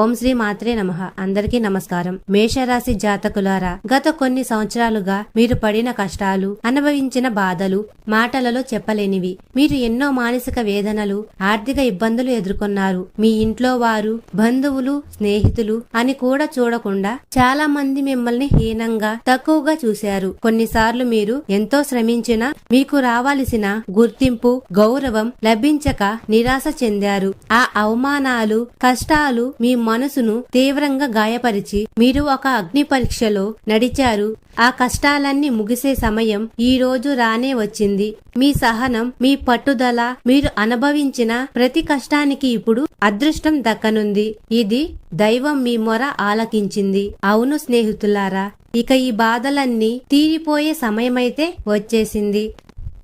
ఓం శ్రీ మాత్రే నమః. అందరికీ నమస్కారం. మేషరాశి జాతకులారా గత కొన్ని సంవత్సరాలుగా మీరు పడిన కష్టాలు అనుభవించిన బాధలు మాటలలో చెప్పలేనివి. మీరు ఎన్నో మానసిక వేదనలు ఆర్థిక ఇబ్బందులు ఎదుర్కొన్నారు. మీ ఇంట్లో వారు బంధువులు స్నేహితులు అని కూడా చూడకుండా చాలా మంది మిమ్మల్ని హీనంగా తక్కువగా చూశారు. కొన్నిసార్లు మీరు ఎంతో శ్రమించినా మీకు రావాల్సిన గుర్తింపు గౌరవం లభించక నిరాశ చెందారు. ఆ అవమానాలు కష్టాలు మీ మనసును తీవ్రంగా గాయపరిచి మీరు ఒక అగ్ని పరీక్షలో నడిచారు. ఆ కష్టాలన్నీ ముగిసే సమయం ఈ రోజు రానే వచ్చింది. మీ సహనం మీ పట్టుదల మీరు అనుభవించిన ప్రతి కష్టానికి ఇప్పుడు అదృష్టం దక్కనుంది. ఇది దైవం మీ మొర ఆలకించింది. అవును స్నేహితులారా ఇక ఈ బాధలన్నీ తీరిపోయే సమయమైతే వచ్చేసింది.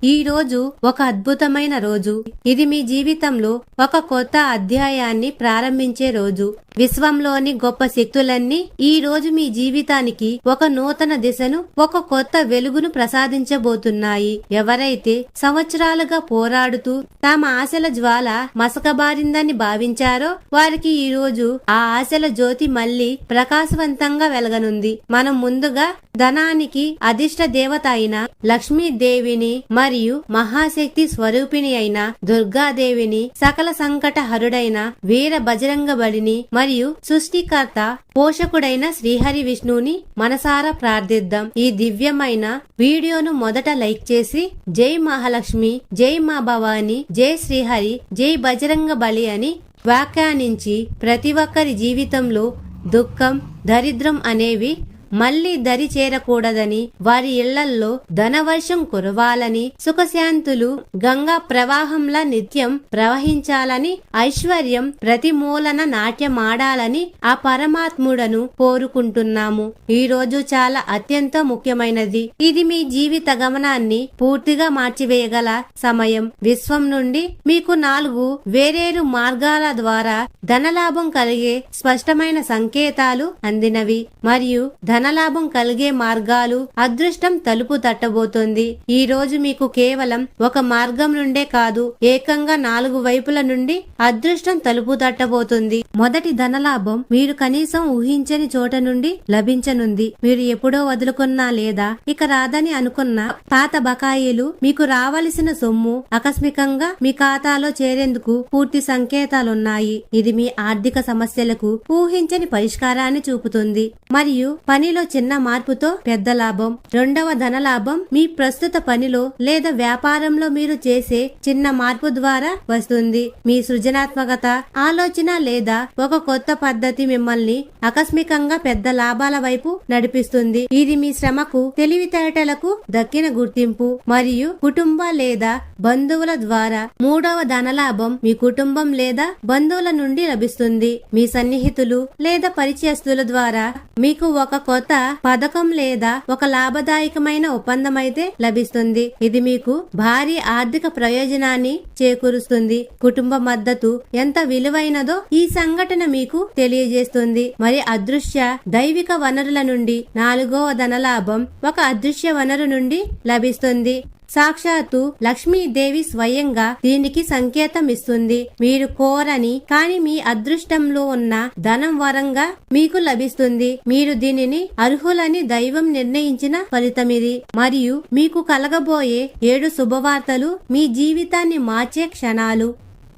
ఈ రోజు ఒక అద్భుతమైన రోజు. ఇది మీ జీవితంలో ఒక కొత్త అధ్యాయాన్ని ప్రారంభించే రోజు. విశ్వంలోని గొప్ప శక్తులన్నీ ఈ రోజు మీ జీవితానికి ఒక నూతన దిశను ఒక కొత్త వెలుగును ప్రసాదించబోతున్నాయి. ఎవరైతే సంవత్సరాలుగా పోరాడుతూ తమ ఆశల జ్వాల మసకబారిందని భావించారో వారికి ఈ రోజు ఆ ఆశల జ్యోతి మళ్ళీ ప్రకాశవంతంగా వెలగనుంది. మనం ముందుగా ధనానికి అధిష్ట దేవత అయిన లక్ష్మీదేవిని మరియు మహాశక్తి స్వరూపిణి అయిన దుర్గాదేవిని సకల సంకట హరుడైన వీర బజరంగ బలిని మరియు సృష్టికర్త పోషకుడైన శ్రీహరి విష్ణువుని మనసారా ప్రార్థిద్దాం. ఈ దివ్యమైన వీడియోను మొదట లైక్ చేసి జై మహాలక్ష్మి జై మా భవాని జై శ్రీహరి జై బజరంగ బలి అని వ్యాఖ్యానించి ప్రతి ఒక్కరి జీవితంలో దుఃఖం దరిద్రం అనేవి మళ్ళీ దరి చేరకూడదని వారి ఇళ్ళల్లో ధనవర్షం కురవాలని సుఖశాంతులు గంగా ప్రవాహంలా నిత్యం ప్రవహించాలని ఐశ్వర్యం ప్రతి మూలన నాట్యమాడాలని ఆ పరమాత్ముడను కోరుకుంటున్నాము. ఈ రోజు చాలా అత్యంత ముఖ్యమైనది. ఇది మీ జీవిత గమనాన్ని పూర్తిగా మార్చివేయగల సమయం. విశ్వం నుండి మీకు నాలుగు వేరేరు మార్గాల ద్వారా ధనలాభం కలిగే స్పష్టమైన సంకేతాలు అందినవి. మరియు ధన ధనలాభం కలిగే మార్గాలు అదృష్టం తలుపు తట్టబోతోంది. ఈ రోజు మీకు కేవలం ఒక మార్గం నుండే కాదు ఏకంగా నాలుగు వైపుల నుండి అదృష్టం తలుపు తట్టబోతుంది. మొదటి ధనలాభం మీరు కనీసం ఊహించని చోట నుండి లభించనుంది. మీరు ఎప్పుడో వదులుకున్నా లేదా ఇక రాదని అనుకున్న పాత బకాయిలు మీకు రావలసిన సొమ్ము ఆకస్మికంగా మీ ఖాతాలో చేరేందుకు పూర్తి సంకేతాలున్నాయి. ఇది మీ ఆర్థిక సమస్యలకు ఊహించని పరిష్కారాన్ని చూపుతుంది. మరియు పని పనిలో చిన్న మార్పుతో పెద్ద లాభం రెండవ ధన లాభం మీ ప్రస్తుత పనిలో లేదా వ్యాపారంలో మీరు చేసే చిన్న మార్పు ద్వారా వస్తుంది. మీ సృజనాత్మకత ఆలోచన లేదా ఒక కొత్త పద్ధతి మిమ్మల్ని ఆకస్మికంగా పెద్ద లాభాల వైపు నడిపిస్తుంది. ఇది మీ శ్రమకు తెలివితేటలకు దక్కిన గుర్తింపు మరియు కుటుంబ లేదా బంధువుల ద్వారా మూడవ ధనలాభం మీ కుటుంబం లేదా బంధువుల నుండి లభిస్తుంది. మీ సన్నిహితులు లేదా పరిచయస్తుల ద్వారా మీకు ఒక కొత్త కొత్త పథకం లేదా ఒక లాభదాయకమైన ఒప్పందం అయితే లభిస్తుంది. ఇది మీకు భారీ ఆర్థిక ప్రయోజనాన్ని చేకూరుస్తుంది. కుటుంబ మద్దతు ఎంత విలువైనదో ఈ సంఘటన మీకు తెలియజేస్తుంది. మరి అదృశ్య దైవిక వనరుల నుండి నాలుగవ ధనలాభం ఒక అదృశ్య వనరు నుండి లభిస్తుంది. సాక్షాత్తు లక్ష్మీదేవి స్వయంగా దీనికి సంకేతం ఇస్తుంది మీరు కోరని కాని మీ అదృష్టంలో ఉన్న ధనం వరంగా మీకు లభిస్తుంది. మీరు దీనిని అర్హులని దైవం నిర్ణయించిన ఫలితమిది. మరియు మీకు కలగబోయే ఏడు శుభవార్తలు మీ జీవితాన్ని మార్చే క్షణాలు.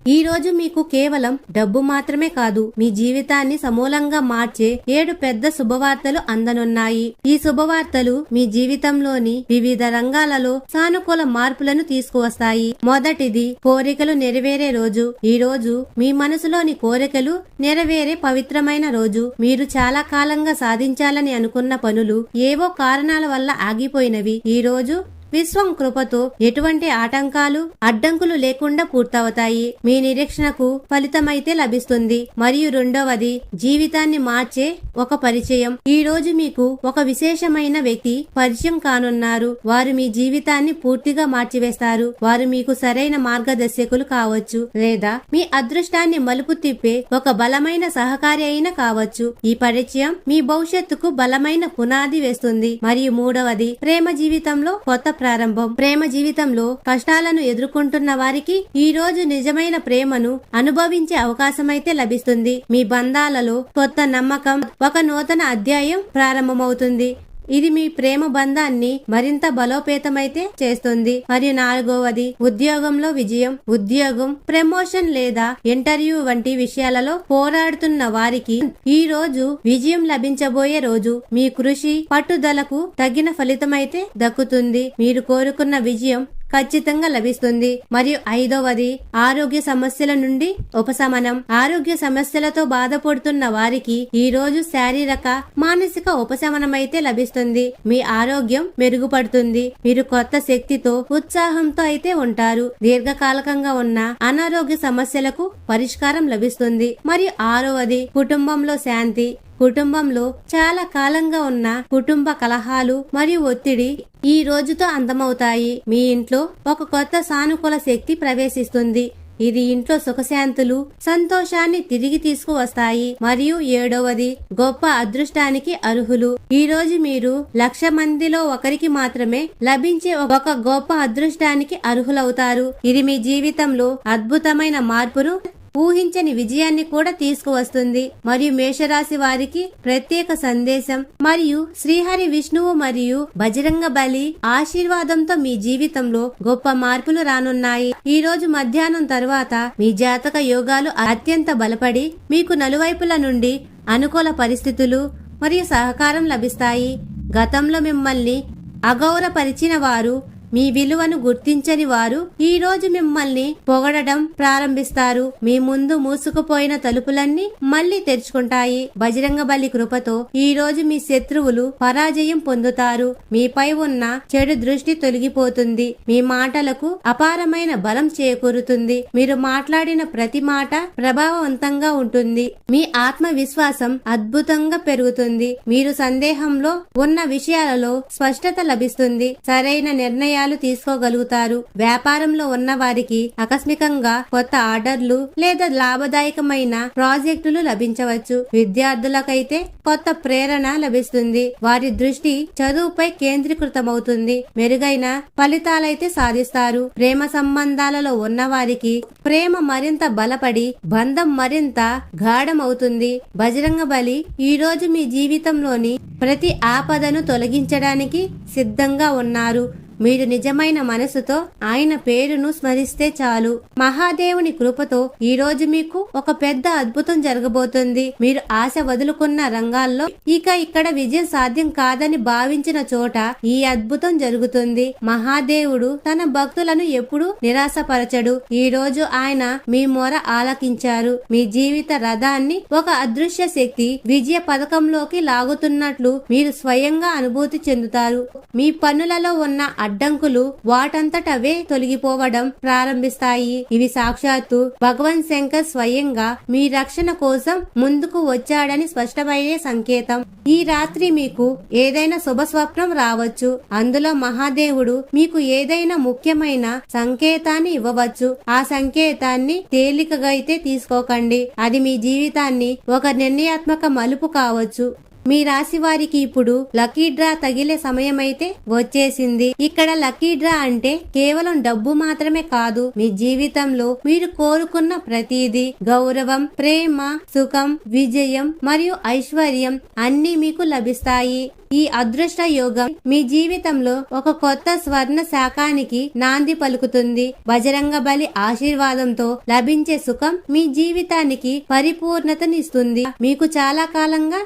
ఈ రోజు మీకు కేవలం డబ్బు మాత్రమే కాదు మీ జీవితాన్ని సమూలంగా మార్చే ఏడు పెద్ద శుభవార్తలు అందనున్నాయి. ఈ శుభవార్తలు మీ జీవితంలోని వివిధ రంగాలలో సానుకూల మార్పులను తీసుకువస్తాయి. మొదటిది కోరికలు నెరవేరే రోజు. ఈ రోజు మీ మనసులోని కోరికలు నెరవేరే పవిత్రమైన రోజు. మీరు చాలా కాలంగా సాధించాలని అనుకున్న పనులు ఏవో కారణాల వల్ల ఆగిపోయినవి. ఈ రోజు విశ్వం కృపతో ఎటువంటి ఆటంకాలు అడ్డంకులు లేకుండా పూర్తవుతాయి. మీ నిరీక్షణకు ఫలితమైతే లభిస్తుంది. మరియు రెండవది జీవితాన్ని మార్చే ఒక పరిచయం. ఈ రోజు మీకు ఒక విశేషమైన వ్యక్తి పరిచయం కానున్నారు. వారు మీ జీవితాన్ని పూర్తిగా మార్చివేస్తారు. వారు మీకు సరైన మార్గదర్శకులు కావచ్చు లేదా మీ అదృష్టాన్ని మలుపు తిప్పే ఒక బలమైన సహకారి అయినా కావచ్చు. ఈ పరిచయం మీ భవిష్యత్తుకు బలమైన పునాది వేస్తుంది. మరియు మూడవది ప్రేమ జీవితంలో కొత్త ప్రారంభం. ప్రేమ జీవితంలో కష్టాలను ఎదుర్కొంటున్న వారికి ఈ రోజు నిజమైన ప్రేమను అనుభవించే అవకాశమైతే లభిస్తుంది. మీ బంధాలలో కొత్త నమ్మకం ఒక నూతన అధ్యాయం ప్రారంభమవుతుంది. ఇది మీ ప్రేమ బంధాన్ని మరింత బలోపేతమైతే చేస్తుంది. మరియు నాలుగవది ఉద్యోగంలో విజయం. ఉద్యోగం ప్రమోషన్ లేదా ఇంటర్వ్యూ వంటి విషయాలలో పోరాడుతున్న వారికి ఈ రోజు విజయం లభించబోయే రోజు. మీ కృషి పట్టుదలకు తగిన ఫలితమైతే దక్కుతుంది. మీరు కోరుకున్న విజయం ఖచ్చితంగా లభిస్తుంది. మరియు ఐదవది ఆరోగ్య సమస్యల నుండి ఉపశమనం. ఆరోగ్య సమస్యలతో బాధపడుతున్న వారికి ఈ రోజు శారీరక మానసిక ఉపశమనం అయితే లభిస్తుంది. మీ ఆరోగ్యం మెరుగుపడుతుంది. మీరు కొత్త శక్తితో ఉత్సాహంతో అయితే ఉంటారు. దీర్ఘకాలకంగా ఉన్న అనారోగ్య సమస్యలకు పరిష్కారం లభిస్తుంది. మరియు ఆరవది కుటుంబంలో శాంతి. కుటుంబంలో చాలా కాలంగా ఉన్న కుటుంబ కలహాలు మరియు ఒత్తిడి ఈ రోజుతో అంతమవుతాయి. మీ ఇంట్లో ఒక కొత్త సానుకూల శక్తి ప్రవేశిస్తుంది. ఇది ఇంట్లో సుఖశాంతులు సంతోషాన్ని తిరిగి తీసుకువస్తాయి. మరియు ఏడవది గొప్ప అదృష్టానికి అర్హులు. ఈ రోజు మీరు లక్ష మందిలో ఒకరికి మాత్రమే లభించే ఒక గొప్ప అదృష్టానికి అర్హులవుతారు. ఇది మీ జీవితంలో అద్భుతమైన మార్పును ఊహించని విజయాన్ని కూడా తీసుకువస్తుంది. మరియు మేషరాశి వారికి ప్రత్యేక సందేశం. మరియు శ్రీహరి విష్ణువు మరియు బజరంగ బలి ఆశీర్వాదంతో మీ జీవితంలో గొప్ప మార్పులు రానున్నాయి. ఈ రోజు మధ్యాహ్నం తర్వాత మీ జాతక యోగాలు అత్యంత బలపడి మీకు నలువైపుల నుండి అనుకూల పరిస్థితులు మరియు సహకారం లభిస్తాయి. గతంలో మిమ్మల్ని అగౌరపరిచిన వారు మీ విలువను గుర్తించని వారు ఈ రోజు మిమ్మల్ని పొగడడం ప్రారంభిస్తారు. మీ ముందు మూసుకుపోయిన తలుపులన్నీ మళ్ళీ తెరుచుకుంటాయి. బజరంగ బలి కృపతో ఈ రోజు మీ శత్రువులు పరాజయం పొందుతారు. మీపై ఉన్న చెడు దృష్టి తొలగిపోతుంది. మీ మాటలకు అపారమైన బలం చేకూరుతుంది. మీరు మాట్లాడిన ప్రతి మాట ప్రభావవంతంగా ఉంటుంది. మీ ఆత్మవిశ్వాసం అద్భుతంగా పెరుగుతుంది. మీరు సందేహంలో ఉన్న విషయాలలో స్పష్టత లభిస్తుంది. సరైన నిర్ణయాలు తీసుకోగలుగుతారు. వ్యాపారంలో ఉన్న వారికి ఆకస్మికంగా కొత్త ఆర్డర్లు లేదా లాభదాయకమైన ప్రాజెక్టులు లభించవచ్చు. విద్యార్థులకైతే కొత్త ప్రేరణ లభిస్తుంది. వారి దృష్టి చదువుపై కేంద్రీకృతమవుతుంది. మెరుగైన ఫలితాలైతే సాధిస్తారు. ప్రేమ సంబంధాలలో ఉన్న వారికి ప్రేమ మరింత బలపడి బంధం మరింత గాఢమవుతుంది. బజరంగ బలి ఈ రోజు మీ జీవితంలోని ప్రతి ఆపదను తొలగించడానికి సిద్ధంగా ఉన్నారు. మీరు నిజమైన మనసుతో ఆయన పేరును స్మరిస్తే చాలు. మహాదేవుని కృపతో ఈ రోజు మీకు ఒక పెద్ద అద్భుతం జరగబోతుంది. మీరు ఆశ వదులుకున్న రంగాల్లో ఇక ఇక్కడ విజయం సాధ్యం కాదని భావించిన చోట ఈ అద్భుతం జరుగుతుంది. మహాదేవుడు తన భక్తులను ఎప్పుడూ నిరాశపరచడు. ఈ రోజు ఆయన మీ మొర ఆలకించారు. మీ జీవిత రథాన్ని ఒక అదృశ్య శక్తి విజయ పథకంలోకి లాగుతున్నట్లు మీరు స్వయంగా అనుభూతి చెందుతారు. మీ పనులలో ఉన్న అడ్డంకులు వాటంతటవే తొలగిపోవడం ప్రారంభిస్తాయి. ఇవి సాక్షాత్తు భగవాన్ శంకర్ స్వయంగా మీ రక్షణ కోసం ముందుకు వచ్చాడని స్పష్టమయ్యే సంకేతం. ఈ రాత్రి మీకు ఏదైనా శుభ స్వప్నం రావచ్చు. అందులో మహాదేవుడు మీకు ఏదైనా ముఖ్యమైన సంకేతాన్ని ఇవ్వవచ్చు. ఆ సంకేతాన్ని తేలికగా అయితే తీసుకోకండి. అది మీ జీవితాన్ని ఒక నిర్ణయాత్మక మలుపు కావచ్చు. మీ రాశి వారికి ఇప్పుడు లక్కీ డ్రా తగిలే సమయమైతే వచ్చేసింది. ఇక్కడ లక్కీ డ్రా అంటే కేవలం డబ్బు మాత్రమే కాదు మీ జీవితంలో మీరు కోరుకున్న ప్రతిదీ. గౌరవం ప్రేమ సుఖం విజయం మరియు ఐశ్వర్యం అన్ని మీకు లభిస్తాయి. ఈ అదృష్ట యోగం మీ జీవితంలో ఒక కొత్త స్వర్ణ శాఖానికి నాంది పలుకుతుంది. బజరంగ బలి ఆశీర్వాదంతో లభించే సుఖం మీ జీవితానికి పరిపూర్ణతనిస్తుంది. మీకు చాలా కాలంగా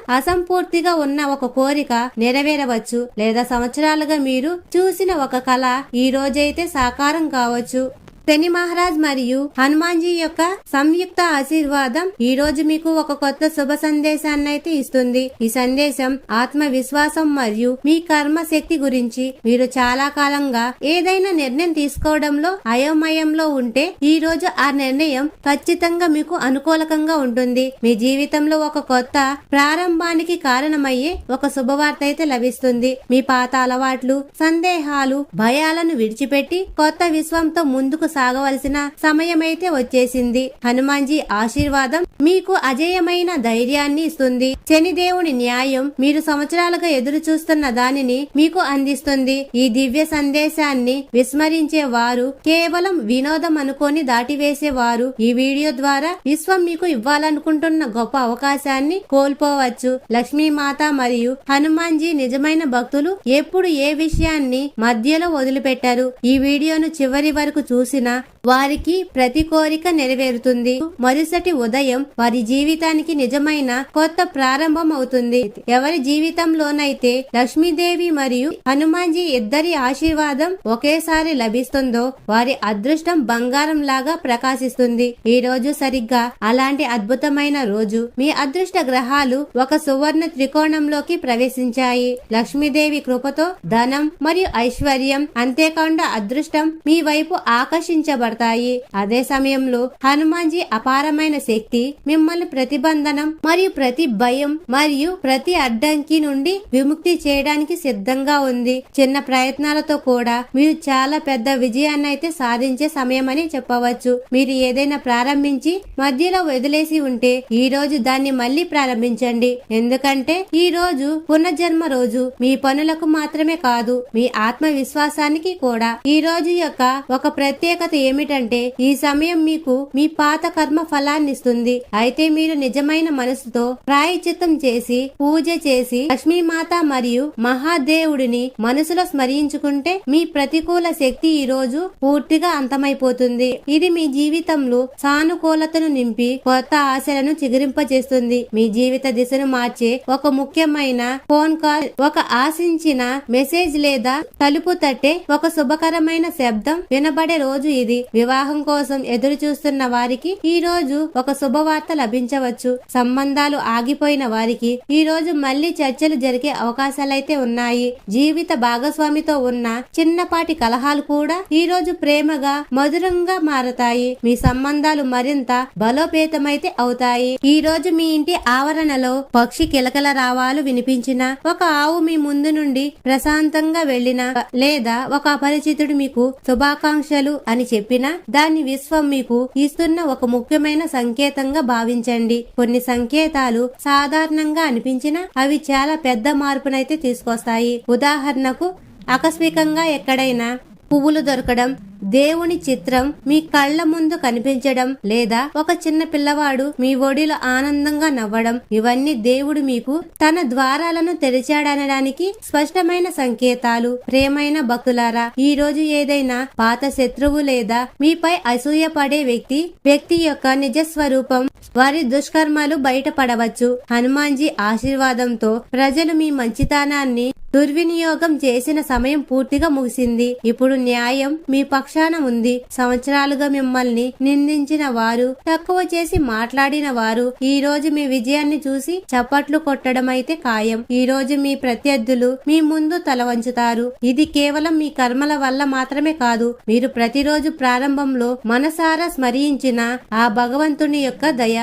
అసంపూర్తిగా ఉన్న ఒక కోరిక నెరవేరవచ్చు లేదా సంవత్సరాలుగా మీరు చూసిన ఒక కళ ఈ రోజైతే సాకారం కావచ్చు. శని మహారాజ్ మరియు హనుమాన్జీ యొక్క సంయుక్త ఆశీర్వాదం ఈ రోజు మీకు ఒక కొత్త శుభ సందేశాన్ని అయితే ఇస్తుంది. ఈ సందేశం ఆత్మవిశ్వాసం మరియు మీ కర్మ శక్తి గురించి మీరు చాలా కాలంగా ఏదైనా నిర్ణయం తీసుకోవడంలో అయోమయంలో ఉంటే ఈ రోజు ఆ నిర్ణయం ఖచ్చితంగా మీకు అనుకూలకంగా ఉంటుంది. మీ జీవితంలో ఒక కొత్త ప్రారంభానికి కారణమయ్యే ఒక శుభవార్త అయితే లభిస్తుంది. మీ పాత అలవాట్లు సందేహాలు భయాలను విడిచిపెట్టి కొత్త విశ్వంతో ముందుకు సాగవలసిన సమయమైతే వచ్చేసింది. హనుమాన్జీ ఆశీర్వాదం మీకు అజేయమైన ధైర్యాన్ని ఇస్తుంది. శనిదేవుని న్యాయం మీరు సంవత్సరాలుగా ఎదురు చూస్తున్న దానిని మీకు అందిస్తుంది. ఈ దివ్య సందేశాన్ని విస్మరించే వారు కేవలం వినోదం అనుకొని దాటివేసేవారు. ఈ వీడియో ద్వారా విశ్వం మీకు ఇవ్వాలనుకుంటున్న గొప్ప అవకాశాన్ని కోల్పోవచ్చు. లక్ష్మీమాత మరియు హనుమాన్జీ నిజమైన భక్తులు ఎప్పుడు ఏ విషయాన్ని మధ్యలో వదిలిపెట్టారు? ఈ వీడియోను చివరి వరకు చూసి చూసిన వారికి ప్రతి కోరిక నెరవేరుతుంది. మరుసటి ఉదయం వారి జీవితానికి నిజమైన కొత్త ప్రారంభం అవుతుంది ఎవరి జీవితంలోనైతే లక్ష్మీదేవి మరియు హనుమాన్జీ ఇద్దరి ఆశీర్వాదం ఒకేసారి లభిస్తుందో వారి అదృష్టం బంగారం లాగా ప్రకాశిస్తుంది. ఈ రోజు సరిగ్గా అలాంటి అద్భుతమైన రోజు మీ అదృష్ట గ్రహాలు ఒక సువర్ణ త్రికోణంలోకి ప్రవేశించాయి. లక్ష్మీదేవి కృపతో ధనం మరియు ఐశ్వర్యం అంతేకాకుండా అదృష్టం మీ వైపు ఆకర్షించబడతాయి. అదే సమయంలో హనుమాన్జీ అపారమైన శక్తి మిమ్మల్ని ప్రతిబంధనం మరియు ప్రతి భయం మరియు ప్రతి అడ్డంకి నుండి విముక్తి చేయడానికి సిద్ధంగా ఉంది. చిన్న ప్రయత్నాలతో కూడా మీరు చాలా పెద్ద విజయాన్ని అయితే సాధించే సమయమని చెప్పవచ్చు. మీరు ఏదైనా ప్రారంభించి మధ్యలో వదిలేసి ఉంటే ఈ రోజు దాన్ని మళ్ళీ ప్రారంభించండి. ఎందుకంటే ఈ రోజు పునర్జన్మ రోజు. మీ పనులకు మాత్రమే కాదు మీ ఆత్మవిశ్వాసానికి కూడా. ఈ రోజు యొక్క ఒక ప్రత్యేక ప్రత్యేకత ఏమిటంటే ఈ సమయం మీకు మీ పాత కర్మ ఫలాన్నిస్తుంది. అయితే మీరు నిజమైన మనసుతో ప్రాయచిత్తం చేసి పూజ చేసి లక్ష్మీమాత మరియు మహాదేవుడిని మనసులో స్మరించుకుంటే మీ ప్రతికూల శక్తి ఈ రోజు పూర్తిగా అంతమైపోతుంది. ఇది మీ జీవితంలో సానుకూలతను నింపి కొత్త ఆశలను చిగురింపజేస్తుంది. మీ జీవిత దిశను మార్చే ఒక ముఖ్యమైన ఫోన్ కాల్ ఒక ఆశించిన మెసేజ్ లేదా తలుపు తట్టే ఒక శుభకరమైన శబ్దం వినబడే రోజు ఇది వివాహం కోసం ఎదురు చూస్తున్న వారికి ఈ రోజు ఒక శుభవార్త లభించవచ్చు. సంబంధాలు ఆగిపోయిన వారికి ఈ రోజు మళ్ళీ చర్చలు జరిగే అవకాశాలైతే ఉన్నాయి. జీవిత భాగస్వామితో ఉన్న చిన్నపాటి కలహాలు కూడా ఈ రోజు ప్రేమగా మధురంగా మారతాయి. మీ సంబంధాలు మరింత బలోపేతమైతే అవుతాయి. ఈ రోజు మీ ఇంటి ఆవరణలో పక్షి కిలకల రావాలు వినిపించిన ఒక ఆవు మీ ముందు నుండి ప్రశాంతంగా వెళ్ళిన లేదా ఒక అపరిచితుడు మీకు శుభాకాంక్షలు అని చెప్పినా దాన్ని విశ్వం మీకు ఇస్తున్న ఒక ముఖ్యమైన సంకేతంగా భావించండి. కొన్ని సంకేతాలు సాధారణంగా అనిపించినా అవి చాలా పెద్ద మార్పునైతే తీసుకొస్తాయి. ఉదాహరణకు ఆకస్మికంగా ఎక్కడైనా పువ్వులు దొరకడం దేవుని చిత్రం మీ కళ్ళ ముందు కనిపించడం లేదా ఒక చిన్న పిల్లవాడు మీ ఒడిలో ఆనందంగా నవ్వడం ఇవన్నీ దేవుడు మీకు తన ద్వారాలను తెరిచాడనడానికి స్పష్టమైన సంకేతాలు. ప్రేమైన భక్తులారా ఈ రోజు ఏదైనా పాత శత్రువు లేదా మీపై అసూయ పడే వ్యక్తి వ్యక్తి యొక్క నిజ స్వరూపం వారి దుష్కర్మాలు బయటపడవచ్చు. హనుమాన్జీ ఆశీర్వాదంతో ప్రజలు మీ మంచితనాన్ని దుర్వినియోగం చేసిన సమయం పూర్తిగా ముగిసింది. ఇప్పుడు న్యాయం మీ పక్షాన ఉంది. సంవత్సరాలుగా మిమ్మల్ని నిందించిన వారు తక్కువ చేసి మాట్లాడిన వారు ఈ రోజు మీ విజయాన్ని చూసి చప్పట్లు కొట్టడం అయితే ఖాయం. ఈ రోజు మీ ప్రత్యర్థులు మీ ముందు తల వంచుతారు. ఇది కేవలం మీ కర్మల వల్ల మాత్రమే కాదు. మీరు ప్రతిరోజు ప్రారంభంలో మనసారా స్మరించిన ఆ భగవంతుని యొక్క దయ.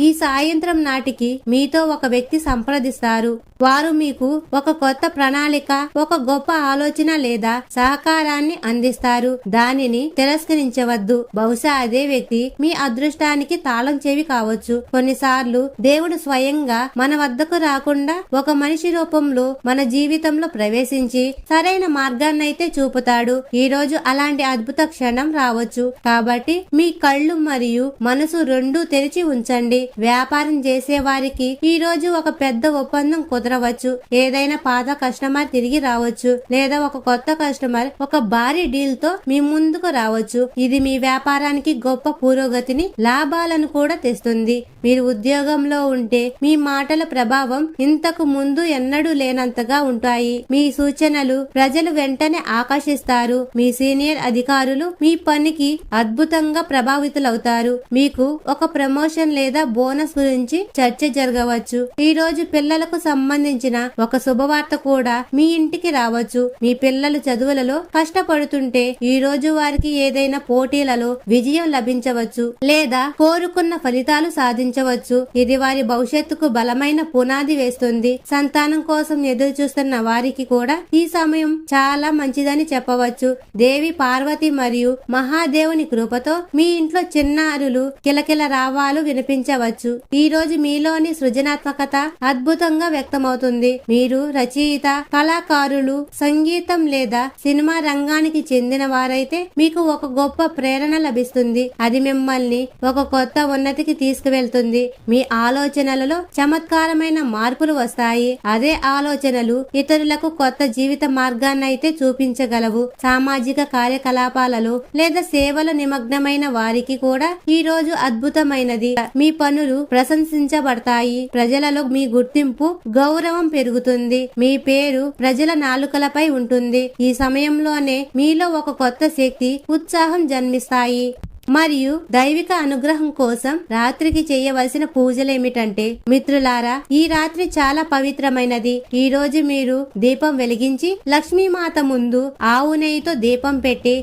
ఈ సాయంత్రం నాటికి మీతో ఒక వ్యక్తి సంప్రదిస్తారు. వారు మీకు ఒక కొత్త ప్రణాళిక ఒక గొప్ప ఆలోచన లేదా సహకారాన్ని అందిస్తారు. దానిని తిరస్కరించవద్దు. బహుశా అదే వ్యక్తి మీ అదృష్టానికి తాళం చెవి కావచ్చు. కొన్నిసార్లు దేవుడు స్వయంగా మన వద్దకు రాకుండా ఒక మనిషి రూపంలో మన జీవితంలో ప్రవేశించి సరైన మార్గాన్నైతే చూపుతాడు. ఈ రోజు అలాంటి అద్భుత క్షణం రావచ్చు. కాబట్టి మీ కళ్ళు మరియు మనసు రెండూ తెరిచి ఉంచండి. వ్యాపారం చేసే వారికి ఈ రోజు ఒక పెద్ద ఒప్పందం కుదరవచ్చు. ఏదైనా పాత కస్టమర్ తిరిగి రావచ్చు. లేదా ఒక కొత్త కస్టమర్ ఒక భారీ డీల్తో మీ ముందుకు రావచ్చు. ఇది మీ వ్యాపారానికి గొప్ప పురోగతిని లాభాలను కూడా తెస్తుంది. మీరు ఉద్యోగంలో ఉంటే మీ మాటల ప్రభావం ఇంతకు ముందు ఎన్నడూ లేనంతగా ఉంటాయి. మీ సూచనలు ప్రజలు వెంటనే ఆకర్షిస్తారు. మీ సీనియర్ అధికారులు మీ పనికి అద్భుతంగా ప్రభావితులవుతారు. మీకు ఒక ప్రమోషన్ లేదా బోనస్ గురించి చర్చ జరగవచ్చు. ఈ రోజు పిల్లలకు సంబంధించిన ఒక శుభవార్త కూడా మీ ఇంటికి రావచ్చు. మీ పిల్లలు చదువులలో కష్టపడుతుంటే ఈ రోజు వారికి ఏదైనా పోటీలలో విజయం లభించవచ్చు లేదా కోరుకున్న ఫలితాలు సాధించవచ్చు. ఇది వారి భవిష్యత్తుకు బలమైన పునాది వేస్తుంది. సంతానం కోసం ఎదురు చూస్తున్న వారికి కూడా ఈ సమయం చాలా మంచిదని చెప్పవచ్చు. దేవి పార్వతి మరియు మహాదేవుని కృపతో మీ ఇంట్లో చిన్నారులు కిలకిల రావాలు వినిపించవచ్చు. ఈ రోజు మీలోని సృజనాత్మకత అద్భుతంగా వ్యక్తమవుతుంది. మీరు రచయిత కళాకారులు సంగీతం లేదా సినిమా రంగానికి చెందిన వారైతే మీకు ఒక గొప్ప ప్రేరణ లభిస్తుంది. అది మిమ్మల్ని ఒక కొత్త ఉన్నతికి తీసుకువెళ్తుంది. మీ ఆలోచనలలో చమత్కారమైన మార్పులు వస్తాయి. అదే ఆలోచనలు ఇతరులకు కొత్త జీవిత మార్గాన్ని అయితే చూపించగలవు. సామాజిక కార్యకలాపాలలో లేదా సేవల నిమగ్నమైన వారికి కూడా ఈ రోజు అద్భుతమైనది. మీ పనులు ప్రశంసించబడతాయి. ప్రజలలో మీ గుర్తింపు గౌరవం పెరుగుతుంది. మీ పేరు ప్రజల నాలుకలపై ఉంటుంది. ఈ సమయంలోనే మీలో ఒక కొత్త శక్తి ఉత్సాహం జన్మిస్తాయి. మరియు దైవిక అనుగ్రహం కోసం రాత్రికి చేయవలసిన పూజలేమిటంటే మిత్రులారా ఈ రాత్రి చాలా పవిత్రమైనది. ఈ రోజు మీరు దీపం వెలిగించి లక్ష్మీమాత ముందు ఆవు నెయ్యితో దీపం పెట్టి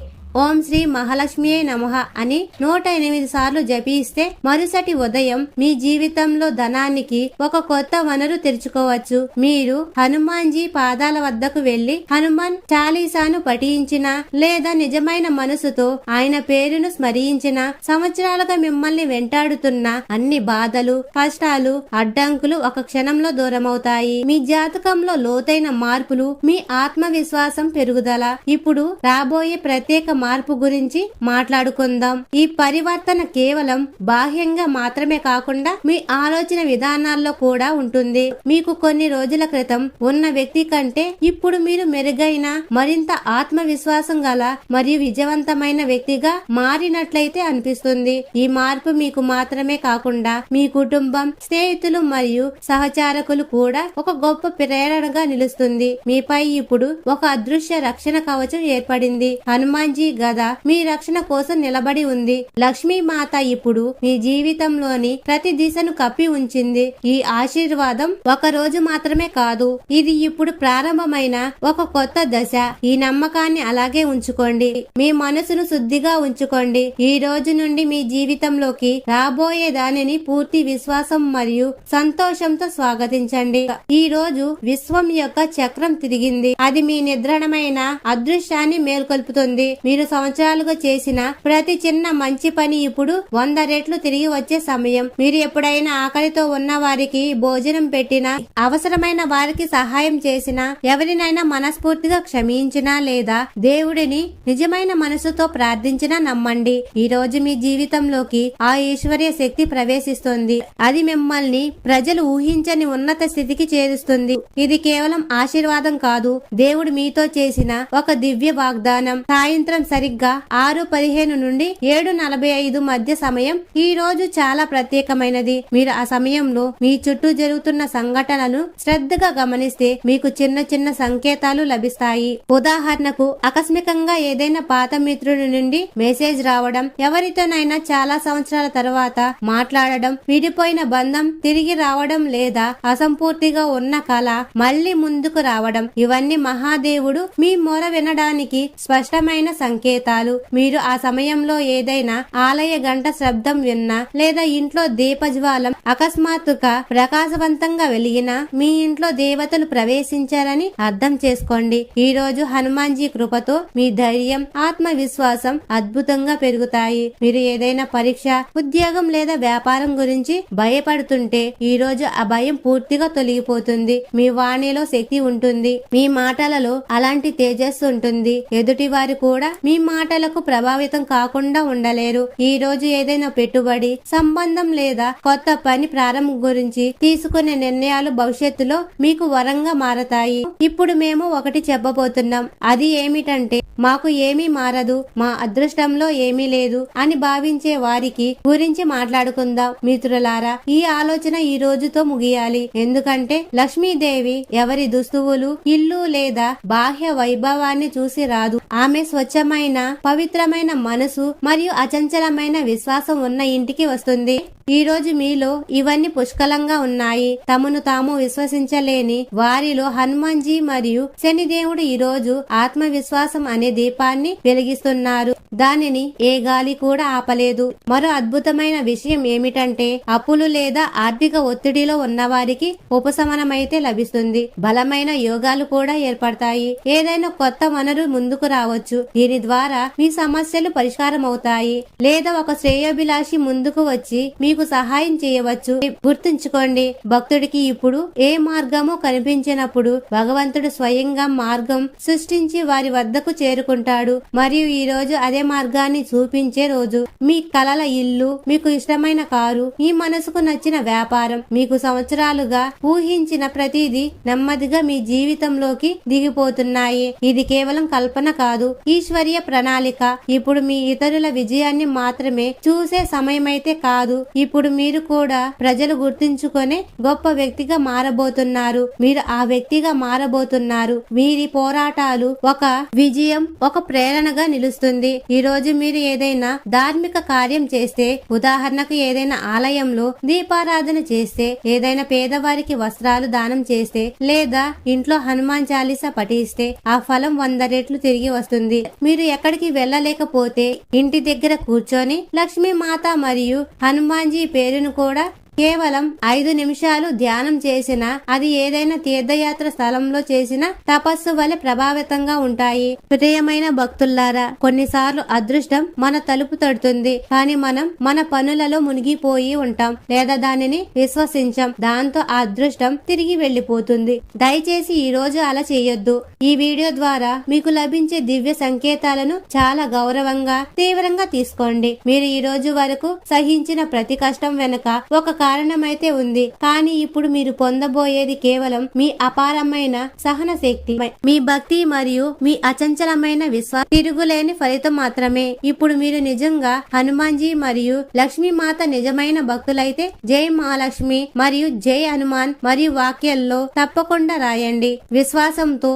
ఓం శ్రీ మహాలక్ష్మియే నమః అని నూట ఎనిమిది సార్లు జపిస్తే మరుసటి ఉదయం మీ జీవితంలో ధనానికి ఒక కొత్త వనరు తెరుచుకోవచ్చు. మీరు హనుమాన్జీ పాదాల వద్దకు వెళ్ళి హనుమాన్ చాలీసాను పఠించిన లేదా నిజమైన మనసుతో ఆయన పేరును స్మరించిన సంవత్సరాలుగా మిమ్మల్ని వెంటాడుతున్న అన్ని బాధలు కష్టాలు అడ్డంకులు ఒక క్షణంలో దూరమవుతాయి. మీ జాతకంలో లోతైన మార్పులు మీ ఆత్మవిశ్వాసం పెరుగుదల. ఇప్పుడు రాబోయే ప్రత్యేక మార్పు గురించి మాట్లాడుకుందాం. ఈ పరివర్తన కేవలం బాహ్యంగా మాత్రమే కాకుండా మీ ఆలోచన విధానాల్లో కూడా ఉంటుంది. మీకు కొన్ని రోజుల క్రితం ఉన్న వ్యక్తి కంటే ఇప్పుడు మీరు మెరుగైన మరింత ఆత్మవిశ్వాసం గల మరియు విజయవంతమైన వ్యక్తిగా మారినట్లయితే అనిపిస్తుంది. ఈ మార్పు మీకు మాత్రమే కాకుండా మీ కుటుంబం స్నేహితులు మరియు సహచారకులు కూడా ఒక గొప్ప ప్రేరణగా నిలుస్తుంది. మీపై ఇప్పుడు ఒక అదృశ్య రక్షణ కవచం ఏర్పడింది. హనుమాన్జీ గద మీ రక్షణ కోసం నిలబడి ఉంది. లక్ష్మీ మాత ఇప్పుడు మీ జీవితంలోని ప్రతి దిశను కప్పి ఉంచింది. ఈ ఆశీర్వాదం ఒక రోజు మాత్రమే కాదు ఇది ఇప్పుడు ప్రారంభమైన ఒక కొత్త దశ. ఈ నమ్మకాన్ని అలాగే ఉంచుకోండి. మీ మనసును శుద్ధిగా ఉంచుకోండి. ఈ రోజు నుండి మీ జీవితంలోకి రాబోయే దానిని పూర్తి విశ్వాసం మరియు సంతోషంతో స్వాగతించండి. ఈ రోజు విశ్వం యొక్క చక్రం తిరిగింది. అది మీ నిద్రణమైన అదృశ్యాన్ని మేల్కొల్పుతుంది. మీరు సంవత్సరాలుగా చేసిన ప్రతి చిన్న మంచి పని ఇప్పుడు వంద రెట్లు తిరిగి వచ్చే సమయం. మీరు ఎప్పుడైనా ఆకలితో ఉన్న వారికి భోజనం పెట్టినా అవసరమైన వారికి సహాయం చేసినా ఎవరినైనా మనస్ఫూర్తిగా క్షమించినా లేదా దేవుడిని నిజమైన మనసుతో ప్రార్థించినా నమ్మండి. ఈ రోజు మీ జీవితంలోకి ఆ ఈశ్వర్య శక్తి ప్రవేశిస్తుంది. అది మిమ్మల్ని ప్రజలు ఊహించని ఉన్నత స్థితికి చేరుస్తుంది. ఇది కేవలం ఆశీర్వాదం కాదు. దేవుడు మీతో చేసిన ఒక దివ్య వాగ్దానం. సాయంత్రం సరిగ్గా ఆరు పదిహేను నుండి ఏడు నలభై ఐదు మధ్య సమయం ఈ రోజు చాలా ప్రత్యేకమైనది. మీరు ఆ సమయంలో మీ చుట్టూ జరుగుతున్న సంఘటనలను శ్రద్ధగా గమనిస్తే మీకు చిన్న చిన్న సంకేతాలు లభిస్తాయి. ఉదాహరణకు ఆకస్మికంగా ఏదైనా పాత మిత్రుడి నుండి మెసేజ్ రావడం ఎవరితోనైనా చాలా సంవత్సరాల తర్వాత మాట్లాడడం విడిపోయిన బంధం తిరిగి రావడం లేదా అసంపూర్తిగా ఉన్న కళ మళ్ళీ ముందుకు రావడం ఇవన్నీ మహాదేవుడు మీ మొర వినడానికి స్పష్టమైన సంకేతాలు. మీరు ఆ సమయంలో ఏదైనా ఆలయ గంట శబ్దం విన్నా లేదా ఇంట్లో దీపజ్వాలం అకస్మాత్తుగా ప్రకాశవంతంగా వెలిగినా మీ ఇంట్లో దేవతలు ప్రవేశించారని అర్థం చేసుకోండి. ఈ రోజు హనుమాన్జీ కృపతో మీ ధైర్యం ఆత్మవిశ్వాసం అద్భుతంగా పెరుగుతాయి. మీరు ఏదైనా పరీక్ష ఉద్యోగం లేదా వ్యాపారం గురించి భయపడుతుంటే ఈ రోజు ఆ భయం పూర్తిగా తొలగిపోతుంది. మీ వాణిలో శక్తి ఉంటుంది. మీ మాటలలో అలాంటి తేజస్సు ఉంటుంది. ఎదుటి వారు కూడా మీ మాటలకు ప్రభావితం కాకుండా ఉండలేరు. ఈ రోజు ఏదైనా పెట్టుబడి సంబంధం లేదా కొత్త పని ప్రారంభం గురించి తీసుకునే నిర్ణయాలు భవిష్యత్తులో మీకు వరంగా మారతాయి. ఇప్పుడు మేము ఒకటి చెప్పబోతున్నాం. అది ఏమిటంటే మాకు ఏమీ మారదు మా అదృష్టంలో ఏమీ లేదు అని భావించే వారికి గురించి మాట్లాడుకుందాం. మిత్రులారా ఈ ఆలోచన ఈ రోజుతో ముగియాలి. ఎందుకంటే లక్ష్మీదేవి ఎవరి దుస్తువులు ఇల్లు లేదా బాహ్య వైభవాన్ని చూసి రాదు. ఆమె స్వచ్ఛమైన పవిత్రమైన మనసు మరియు అచంచలమైన విశ్వాసం ఉన్న ఇంటికి వస్తుంది. ఈ రోజు మీలో ఇవన్నీ పుష్కలంగా ఉన్నాయి. తమను తాము విశ్వసించలేని వారిలో హనుమాన్జీ మరియు శనిదేవుడు ఈ రోజు ఆత్మవిశ్వాసం అనే దీపాన్ని వెలిగిస్తున్నారు. దానిని ఏ గాలి కూడా ఆపలేదు. మరో అద్భుతమైన విషయం ఏమిటంటే అప్పులు లేదా ఆర్థిక ఒత్తిడిలో ఉన్నవారికి ఉపశమనమైతే లభిస్తుంది. బలమైన యోగాలు కూడా ఏర్పడతాయి. ఏదైనా కొత్త వనరు ముందుకు రావచ్చు. దీని ద్వారా మీ సమస్యలు పరిష్కారం అవుతాయి లేదా ఒక శ్రేయోభిలాషి ముందుకు వచ్చి మీకు సహాయం చేయవచ్చు. గుర్తుంచుకోండి భక్తుడికి ఇప్పుడు ఏ మార్గము కనిపించినప్పుడు భగవంతుడు స్వయంగా మార్గం సృష్టించి వారి వద్దకు చేరుకుంటాడు. మరియు ఈ రోజు అదే మార్గాన్ని చూపించే రోజు. మీ కలల ఇల్లు మీకు ఇష్టమైన కారు మీ మనసుకు నచ్చిన వ్యాపారం మీకు సంవత్సరాలుగా ఊహించిన ప్రతిదీ నెమ్మదిగా మీ జీవితంలోకి దిగిపోతున్నాయి. ఇది కేవలం కల్పన కాదు ఈశ్వర్య ప్రణాళిక. ఇప్పుడు మీ ఇతరుల విజయాన్ని మాత్రమే చూసే సమయమైతే కాదు. ఇప్పుడు మీరు కూడా ప్రజలు గుర్తించుకొని గొప్ప వ్యక్తిగా మారబోతున్నారు. మీరు ఆ వ్యక్తిగా మారబోతున్నారు. వీరి పోరాటాలు ఒక విజయం ఒక ప్రేరణగా నిలుస్తుంది. ఈ రోజు మీరు ఏదైనా ధార్మిక కార్యం చేస్తే ఉదాహరణకు ఏదైనా ఆలయంలో దీపారాధన చేస్తే ఏదైనా పేదవారికి వస్త్రాలు దానం చేస్తే లేదా ఇంట్లో హనుమాన్ చాలీసా పఠిస్తే ఆ ఫలం వంద రెట్లు తిరిగి వస్తుంది. మీరు ఎక్కడికి వెళ్ళలేకపోతే ఇంటి దగ్గర కూర్చొని లక్ష్మీ మాత మరియు హనుమాన్జీ పేరును కూడా కేవలం ఐదు నిమిషాలు ధ్యానం చేసిన అది ఏదైనా తీర్థయాత్ర స్థలంలో చేసిన తపస్సు వలె ప్రభావితంగా ఉంటాయి. ప్రియమైన భక్తుల్లారా కొన్నిసార్లు అదృష్టం మన తలుపు తడుతుంది. కానీ మనం మన పనులలో మునిగిపోయి ఉంటాం లేదా దానిని విశ్వసించాం. దాంతో ఆ అదృష్టం తిరిగి వెళ్ళిపోతుంది దయచేసి ఈ రోజు అలా చేయొద్దు. ఈ వీడియో ద్వారా మీకు లభించే దివ్య సంకేతాలను చాలా గౌరవంగా తీవ్రంగా తీసుకోండి. మీరు ఈ రోజు వరకు సహించిన ప్రతి కష్టం వెనుక ఒక కారణమైతే ఉంది. కానీ ఇప్పుడు మీరు పొందబోయేది కేవలం మీ అపారమైన సహన శక్తి మీ భక్తి మరియు మీ అచంచలమైన విశ్వాస. తిరుగులేని ఫలితం మాత్రమే. ఇప్పుడు మీరు నిజంగా హనుమాన్జీ మరియు లక్ష్మీమాత నిజమైన భక్తులైతే జై మహాలక్ష్మి మరియు జై హనుమాన్ మరియు వాక్యాల్లో తప్పకుండా రాయండి. విశ్వాసంతో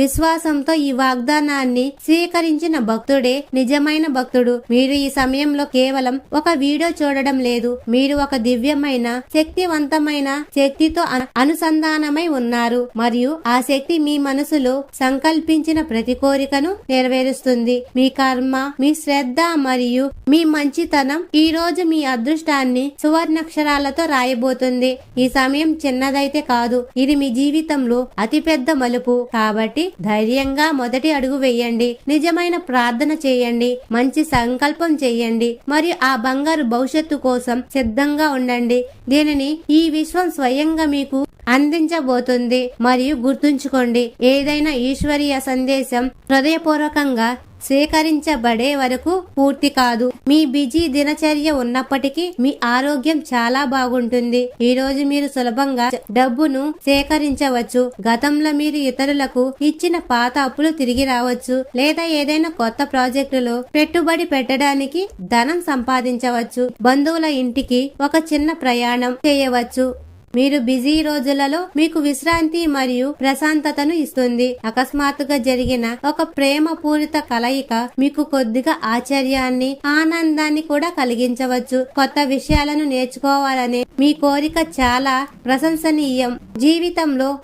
విశ్వాసంతో ఈ వాగ్దానాన్ని స్వీకరించిన భక్తుడే నిజమైన భక్తుడు. మీరు ఈ సమయంలో కేవలం ఒక వీడియో చూడడం లేదు. మీరు ఒక దివ్యమైన శక్తివంతమైన శక్తితో అనుసంధానమై ఉన్నారు. మరియు ఆ శక్తి మీ మనసులో సంకల్పించిన ప్రతి కోరికను నెరవేరుస్తుంది. మీ కర్మ మీ శ్రద్ధ మరియు మీ మంచితనం ఈ రోజు మీ అదృష్టాన్ని సువర్ణక్షరాలతో రాయబోతుంది. ఈ సమయం చిన్నదైతే కాదు. ఇది మీ జీవితంలో అతిపెద్ద మలుపు. కాబట్టి ధైర్యంగా మొదటి అడుగు వేయండి. నిజమైన ప్రార్థన చేయండి. మంచి సంకల్పం చేయండి. మరియు ఆ బంగారు భవిష్యత్తు కోసం సిద్ధంగా ఉండండి. దీనిని ఈ విశ్వం స్వయంగా మీకు అందించబోతుంది. మరియు గుర్తుంచుకోండి ఏదైనా ఈశ్వరీయ సందేశం హృదయపూర్వకంగా స్వీకరించబడే వరకు పూర్తి కాదు. మీ బిజీ దినచర్య ఉన్నప్పటికీ మీ ఆరోగ్యం చాలా బాగుంటుంది. ఈ రోజు మీరు సులభంగా డబ్బును సేకరించవచ్చు. గతంలో మీరు ఇతరులకు ఇచ్చిన పాత అప్పులు తిరిగి రావచ్చు. లేదా ఏదైనా కొత్త ప్రాజెక్టులో పెట్టుబడి పెట్టడానికి ధనం సంపాదించవచ్చు. బంధువుల ఇంటికి ఒక చిన్న ప్రయాణం చేయవచ్చు. మీరు బిజీ రోజులలో మీకు విశ్రాంతి మరియు ప్రశాంతతను ఇస్తుంది. అకస్మాత్తుగా జరిగిన ఒక ప్రేమ పూరిత కలయిక మీకు కొద్దిగా ఆశ్చర్యాన్ని ఆనందాన్ని కూడా కలిగించవచ్చు. కొత్త విషయాలను నేర్చుకోవాలనే మీ కోరిక చాలా ప్రశంసనీయం. జీవితంలో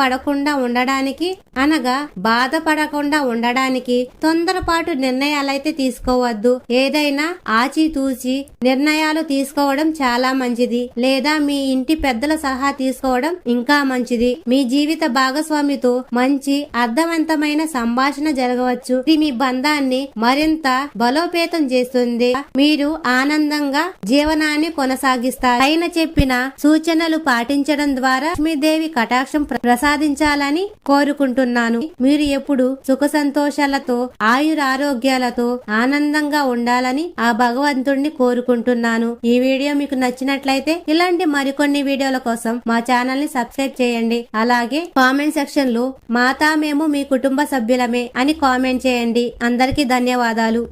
పడకుండా ఉండడానికి అనగా బాధపడకుండా ఉండడానికి తొందరపాటు నిర్ణయాలైతే తీసుకోవద్దు. ఏదైనా ఆచితూచి నిర్ణయాలు తీసుకోవడం చాలా మంచిది. లేదా మీ ఇంటి పెద్దల సహా తీసుకోవడం ఇంకా మంచిది. మీ జీవిత భాగస్వామితో మంచి అర్థవంతమైన సంభాషణ జరగవచ్చు. ఇది మీ బంధాన్ని మరింత బలోపేతం చేస్తుంది. మీరు ఆనందంగా జీవనాన్ని కొనసాగిస్తారు. పైన చెప్పిన సూచనలు పాటించడం ద్వారా లక్ష్మీదేవి కటాక్షం ప్రసాదించాలని కోరుకుంటున్నాను. మీరు ఎప్పుడు సుఖ సంతోషాలతో ఆయురారోగ్యాలతో ఆనందంగా ఉండాలని ఆ భగవంతుణ్ణి కోరుకుంటున్నాను. ఈ వీడియో మీకు నచ్చినట్లయితే ఇలాంటి మరికొన్ని వీడియో వీడియోల కోసం మా ఛానల్ని సబ్స్క్రైబ్ చేయండి. అలాగే కామెంట్ సెక్షన్లో మాతా మేము మీ కుటుంబ సభ్యులమే అని కామెంట్ చేయండి. అందరికీ ధన్యవాదాలు.